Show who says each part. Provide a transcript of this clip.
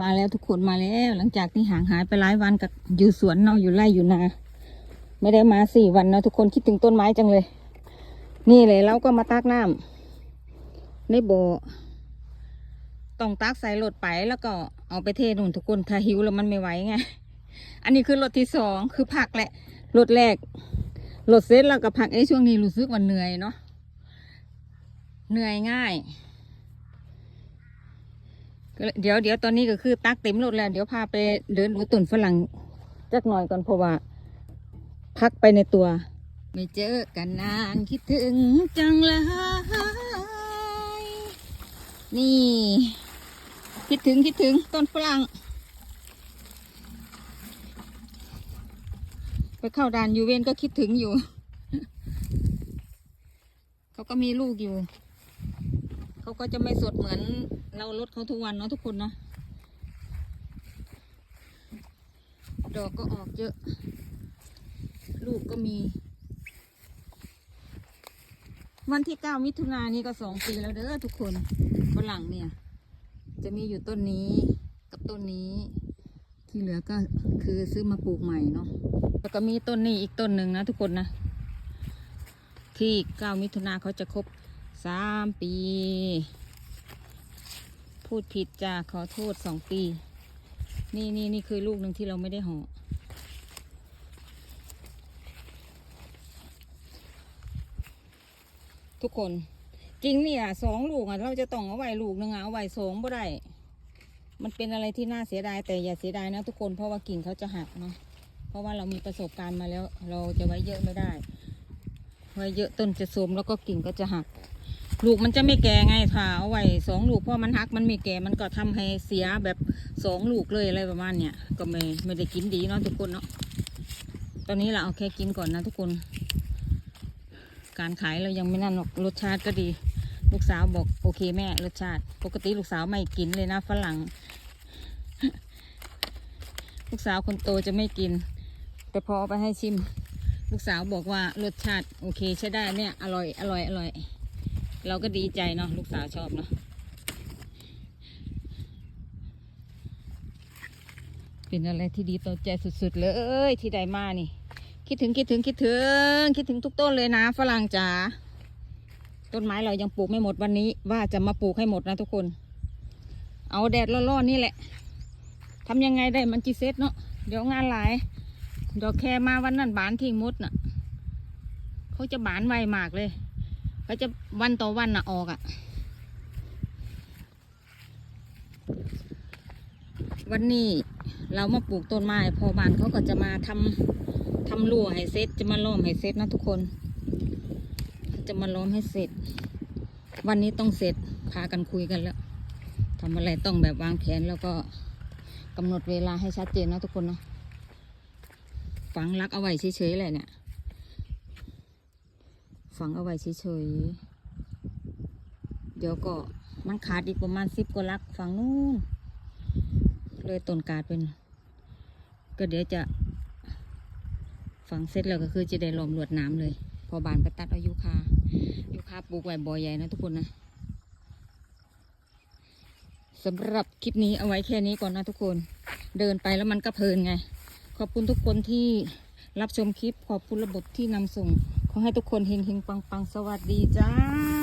Speaker 1: มาแล้วทุกคนมาแล้ว หลังจากที่ห่างหายไปหลายวันกับอยู่สวนเนาะอยู่ไร่อยู่นา ไม่ได้มาสี่วันเนาะทุกคนคิดถึงต้นไม้จังเลย นี่เลยเราก็มาตักน้ำในโบต้องตักใส่รถไปแล้วก็เอาไปเทนู่นทุกคนถ้าหิวแล้วมันไม่ไหวไงอันนี้คือรถที่สองคือผักแหละรถแรกรถเสร็จแล้วก็ผักไอ้ช่วงนี้รู้สึกว่าเหนื่อยเนาะเหนื่อยง่าย เดี๋ยวเดี๋ยวตอนนี้ก็คือตักเต็มรถแล้ว เดี๋ยวพาไปเดินดูต้นฝรั่งจักหน่อยก่อนเพราะว่า พักไปในตัว ไม่เจอกันนานคิดถึงจังเลยนี่ คิดถึงคิดถึงต้นฝรั่ง ไปเข้าด่านยูเวนก็คิดถึงอยู่ เขาก็มีลูกอยู่ เขาก็จะไม่สดเหมือนเราลดเขาทุกวันเนาะทุกคนเนาะดอกก็ออกเยอะ ลูกก็มี วันที่เก้ามิถุนายนนี่ก็สองปีแล้วเด้อทุกคนฝรั่งเนี่ย จะมีอยู่ต้นนี้กับต้นนี้ ที่เหลือก็คือซื้อมาปลูกใหม่เนาะแล้วก็มีต้นนี้อีกต้นหนึ่งนะทุกคนนะ ที่เก้ามิถุนาเขาจะครบ สามปี พูดผิดจ้าขอโทษสองปี นี่นี่นี่คือลูกหนึ่งที่เราไม่ได้ห่อทุกคน จริงเนี่ยสองลูกอะเราจะต้องเอาไว้ลูกหนึ่งเอาไว้สองบ่ได้ มันเป็นอะไรที่น่าเสียดายแต่อย่าเสียดายนะทุกคนเพราะว่ากิ่งเขาจะหักเนาะเพราะว่าเรามีประสบการณ์มาแล้ว เราจะไว้เยอะไม่ได้ไว้เยอะต้นจะโทมแล้วก็กิ่งก็จะหัก ลูกมันจะไม่แก่ไงถ้าเอาไว้สองลูกเพราะมันหักมันไม่แก่มันก็ทำให้เสียแบบสองลูกเลยอะไรประมาณเนี้ยก็ไม่ไม่ได้กินดีเนาะทุกคนเนาะตอนนี้เราเอาแค่กินก่อนนะทุกคน การขายเรายังไม่นั่นหรอกรสชาติก็ดี ลูกสาวบอกโอเคแม่รสชาติ ปกติลูกสาวไม่กินเลยนะฝรั่ง ลูกสาวคนโตจะไม่กิน แต่พอเอาไปให้ชิม ลูกสาวบอกว่ารสชาติโอเคใช้ได้เนี่ยอร่อยอร่อยอร่อย เราก็ดีใจเนาะลูกสาวชอบเนาะเป็นอะไรที่ดีต่อใจสุดๆเลยที่ได้มานี่ คิดถึงคิดถึงคิดถึง คิดถึงทุกต้นเลยนะ ฝรั่งจ๋าต้นไม้เรายังปลูกไม่หมดวันนี้ ว่าจะมาปลูกให้หมดนะทุกคน เอาแดดร้อนๆนี่แหละทำยังไงได้มันจีเซ็ตเนาะเดี๋ยวงานหลายดอกแคมาวันนั้นบานทิ้งมดน่ะ เขาจะบานไวมากเลย เขาจะวันต่อวันน่ะออกอะ่ะ วันนี้เรามาปลูกต้นไม้พอบานเขาก็จะมาทำทำรั้วให้เสร็จจะมาล้อมให้เสร็จนะทุกคน จะมาล้อมให้เสร็จ วันนี้ต้องเสร็จพากันคุยกันแล้วทำอะไรต้องแบบวางแผนแล้วก็กำหนดเวลาให้ชัดเจนนะทุกคนเนาะฝังรักเอาไว้เฉยๆเลยเนี่ย ฝังเอาไว้เฉยๆ เดี๋ยวก็มันขาดอีกประมาณสิบกว่าลักฝังนู่นเลยต้นกาดเป็น ก็เดี๋ยวจะฝังเสร็จแล้วก็คือจะได้ลอมลวดน้ำเลย พอบานไปตัดเอายูคายูคาปลูกไว้บ่อใหญ่นะทุกคนนะสำหรับคลิปนี้เอาไว้แค่นี้ก่อนนะทุกคน เดินไปแล้วมันก็เพลินไง ขอบคุณทุกคนที่รับชมคลิป ขอบคุณระบบที่นำส่ง ขอให้ทุกคนเฮงเฮงปังปังสวัสดีจ้า